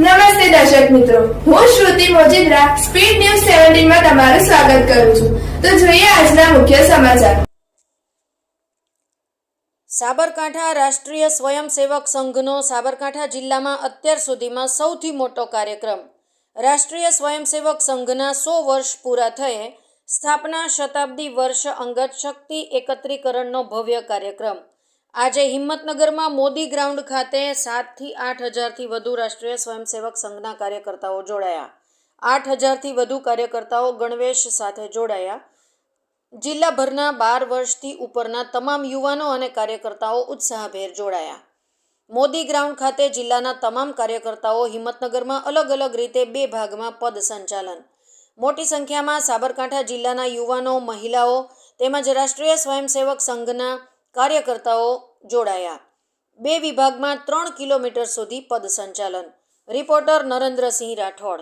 નમસ્તે દર્શક મિત્રો. હું શ્રુતિ મોજીદ્રા, સ્પીડ ન્યૂઝ સેવન્ટીનમાં તમારું સ્વાગત કરું છું. તો જોઈએ આજના મુખ્ય સમાચાર. સાબરકાંઠા રાષ્ટ્રીય સ્વયંસેવક સંઘનો સાબરકાંઠા જિલ્લામાં અત્યાર સુધીમાં સૌથી મોટો કાર્યક્રમ. રાષ્ટ્રીય સ્વયંસેવક સંઘના સો વર્ષ પૂરા થયે સ્થાપના શતાબ્દી વર્ષ અંગત શક્તિ એકત્રીકરણનો ભવ્ય કાર્યક્રમ. આજે હિંમતનગરમાં મોદી ગ્રાઉન્ડ ખાતે સાતથી આઠ હજારથી વધુ રાષ્ટ્રીય સ્વયંસેવક સંઘના કાર્યકર્તાઓ જોડાયા. આઠ હજારથી વધુ કાર્યકર્તાઓ ગણવેશ સાથે જોડાયા. જિલ્લાભરના બાર વર્ષથી ઉપરના તમામ યુવાનો અને કાર્યકર્તાઓ ઉત્સાહભેર જોડાયા. મોદી ગ્રાઉન્ડ ખાતે જિલ્લાના તમામ કાર્યકર્તાઓ હિંમતનગરમાં અલગ અલગ રીતે બે ભાગમાં પદ સંચાલન. મોટી સંખ્યામાં સાબરકાંઠા જિલ્લાના યુવાનો, મહિલાઓ તેમજ રાષ્ટ્રીય સ્વયંસેવક સંઘના કાર્યકર્તાઓ જોડાયા. બે વિભાગમાં ત્રણ કિલોમીટર સુધી પદ સંચાલન. રિપોર્ટર નરેન્દ્રસિંહ રાઠોડ.